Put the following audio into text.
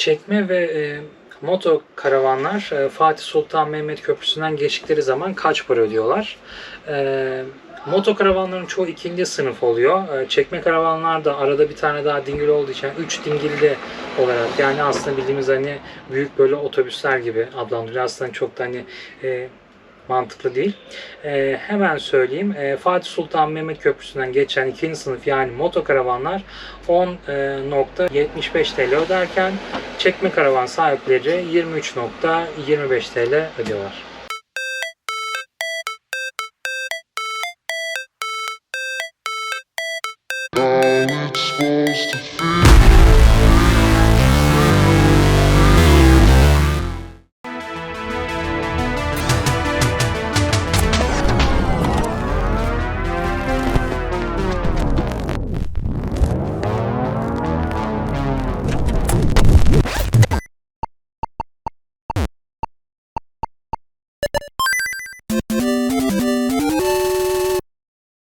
çekme ve e, moto karavanlar e, Fatih Sultan Mehmet Köprüsü'nden geçtikleri zaman kaç para ödüyorlar? E, moto karavanların çoğu ikinci sınıf oluyor. E, çekme karavanlar da arada bir tane daha dingil olduğu için 3 dingilli olarak yani aslında bildiğimiz hani büyük böyle otobüsler gibi adlandırılıyor. Aslında çok da hani e, mantıklı değil. E, hemen söyleyeyim. E, Fatih Sultan Mehmet Köprüsü'nden geçen ikinci sınıf yani motokaravanlar 10.75 TL öderken çekme karavan sahipleri 23.25 TL ödüyorlar. How it's supposed to feel. Música